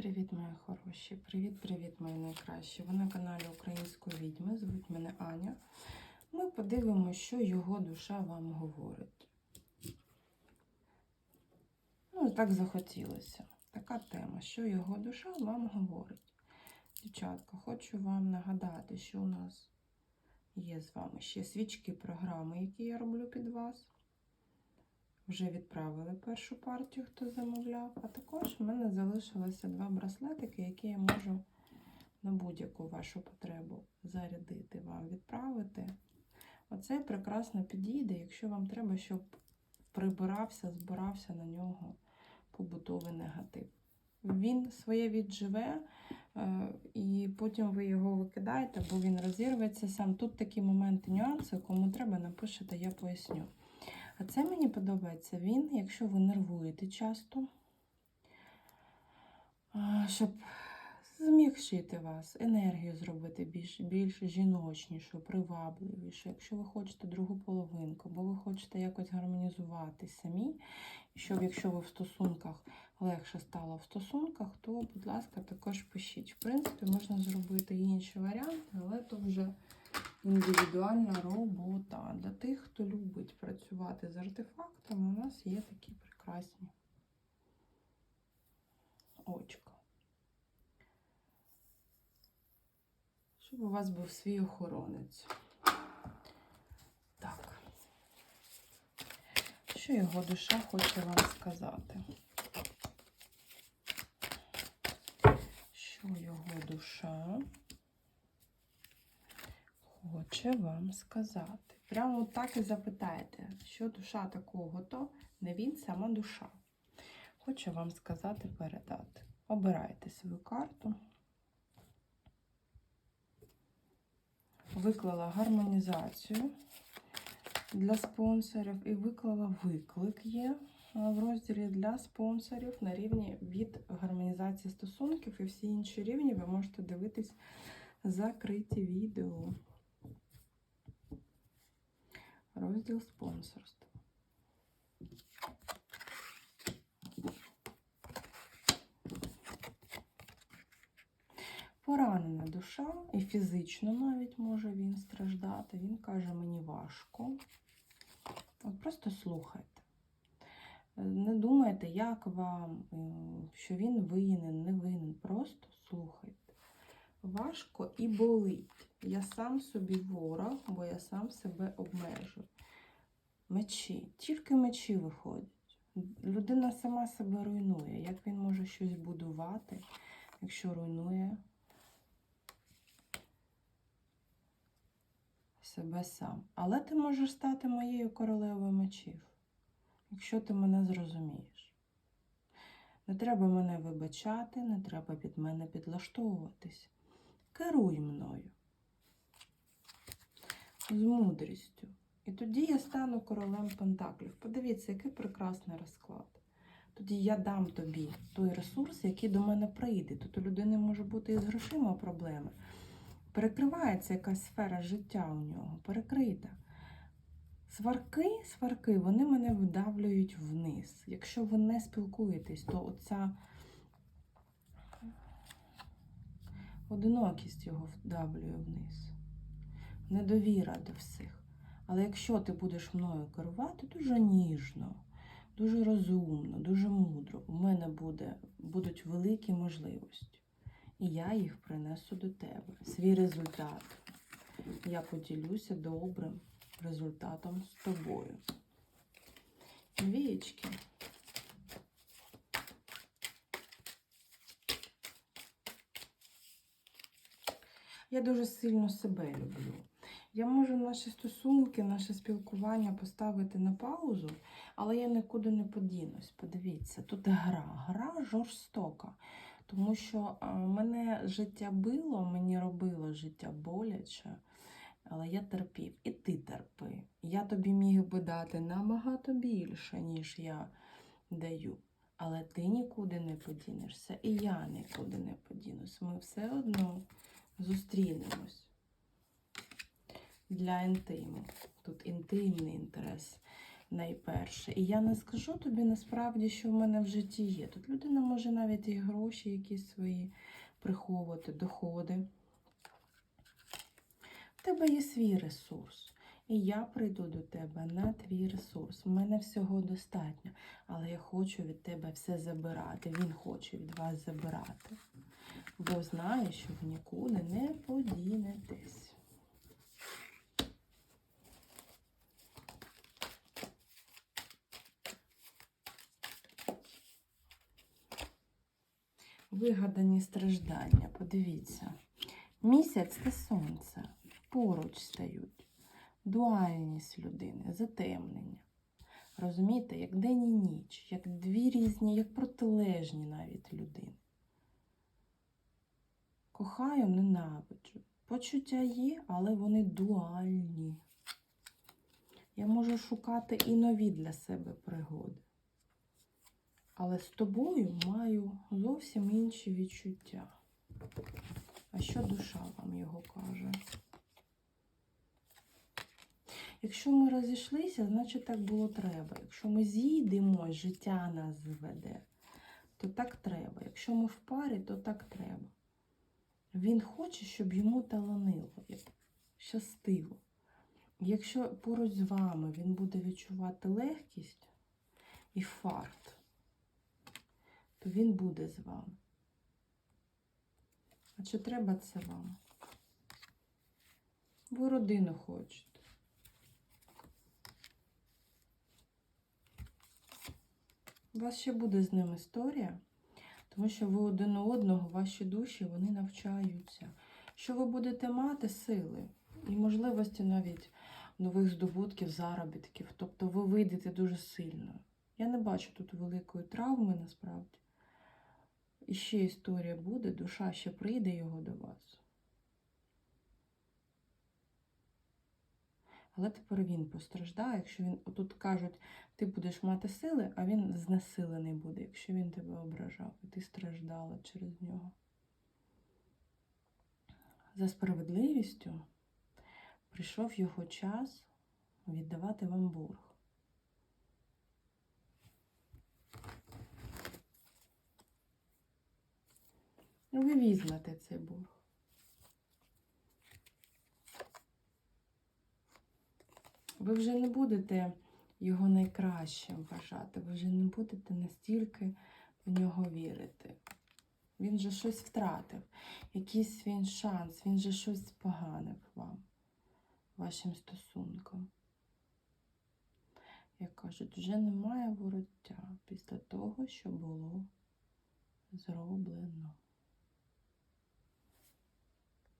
Привіт-привіт, мої хороші! Привіт-привіт, мої найкращі! Ви на каналі Української відьми. Звуть мене Аня. Ми подивимося, що його душа вам говорить. Ну, так захотілося. Така тема, що його душа вам говорить. Дівчатка, хочу вам нагадати, що у нас є з вами ще свічки програми, які я роблю під вас. Вже відправили першу партію, хто замовляв. А також в мене залишилося два браслетики, які я можу на будь-яку вашу потребу зарядити, вам відправити. Оцей прекрасно підійде, якщо вам треба, щоб прибирався, збирався на нього побутовий негатив. Він своє відживе, е, і потім ви його викидаєте, бо він розірветься сам. Тут такі моменти, нюанси, кому треба, напишете, я поясню. А це мені подобається він, якщо ви нервуєте часто, щоб змігшити вас, енергію зробити більш, більш жіночнішу, привабливішу. Якщо ви хочете другу половинку, або ви хочете якось гармонізувати самі, щоб якщо ви в стосунках легше стало в стосунках, то, будь ласка, також пишіть. В принципі, можна зробити інші варіанти, але то вже індивідуальна робота. Для тих, хто любить працювати з артефактами, у нас є такі прекрасні очка. Щоб у вас був свій охоронець. Так. Що його душа хоче вам сказати? Що його душа хоче вам сказати? Прямо так і запитаєте, що душа такого, то не він, сама душа. Хоче вам сказати, передати. Обирайте свою карту. Виклала гармонізацію для спонсорів і виклала виклик є в розділі для спонсорів на рівні від гармонізації стосунків і всі інші рівні ви можете дивитись закриті відео. Розділ спонсорства. Поранена душа, і фізично навіть може він страждати. Він каже, мені важко. От просто слухайте. Не думайте, як вам, що він винен, не винен. Просто слухайте. Важко і болить. Я сам собі ворог, бо я сам себе обмежу. Мечі, тільки мечі виходять. Людина сама себе руйнує. Як він може щось будувати, якщо руйнує себе сам. Але ти можеш стати моєю королевою мечів, якщо ти мене зрозумієш. Не треба мене вибачати, не треба під мене підлаштовуватись. Керуй мною з мудрістю. І тоді я стану королем Пентаклів. Подивіться, який прекрасний розклад. Тоді я дам тобі той ресурс, який до мене прийде. Тут у людини може бути і з грошима проблеми. Перекривається якась сфера життя у нього, перекрита. Сварки, сварки, вони мене видавлюють вниз. Якщо ви не спілкуєтесь, то оця одинокість його вдавлює вниз. Недовіра до всіх. Але якщо ти будеш мною керувати, дуже ніжно, дуже розумно, дуже мудро, у мене буде, будуть великі можливості. І я їх принесу до тебе. Свій результат. Я поділюся добрим результатом з тобою. Двієчки. Я дуже сильно себе люблю. Я можу наші стосунки, наше спілкування поставити на паузу, але я нікуди не подінусь. Подивіться, тут гра, гра жорстока. Тому що мене життя било, мені робило життя боляче, але я терпів. І ти терпи. Я тобі міг би дати набагато більше, ніж я даю. Але ти нікуди не подінешся, і я нікуди не подінусь. Ми все одно зустрінемось для інтиму. Тут інтимний інтерес. найперше. І я не скажу тобі насправді, що в мене в житті є. Тут людина може навіть і гроші якісь свої приховувати, доходи. В тебе є свій ресурс. І я прийду до тебе на твій ресурс. У мене всього достатньо, але я хочу від тебе все забирати. Він хоче від вас забирати. Бо знає, що ви нікуди не подінетесь. Вигадані страждання. Подивіться. Місяць та сонце поруч стають. Дуальність людини, затемнення. Розумієте, як день і ніч, як дві різні, як протилежні навіть людини. Кохаю, ненавиджу. Почуття є, але вони дуальні. Я можу шукати і нові для себе пригоди. Але з тобою маю зовсім інші відчуття. А що душа вам його каже? Якщо ми розійшлися, значить так було треба. Якщо ми зійдемо, життя нас зведе, то так треба. Якщо ми в парі, то так треба. Він хоче, щоб йому таланило, щастиво. Якщо поруч з вами він буде відчувати легкість і фарт, то він буде з вами. А чи треба це вам? Ви родину хочете. У вас ще буде з ним історія, тому що ви один у одного, ваші душі, вони навчаються. Що ви будете мати сили і можливості навіть нових здобутків, заробітків. Тобто ви вийдете дуже сильно. Я не бачу тут великої травми насправді. І ще історія буде, душа ще прийде його до вас. Але тепер він постраждає, якщо він, отут кажуть, ти будеш мати сили, а він знесилений буде, якщо він тебе ображав, і ти страждала через нього. За справедливістю прийшов його час віддавати вам борг. Ну, ви візьмете цей борг. Ви вже не будете його найкращим вважати, ви вже не будете настільки в нього вірити. Він же щось втратив, якийсь він шанс, він же щось поганив вам, вашим стосункам. Як кажуть, вже немає вороття після того, що було зроблено.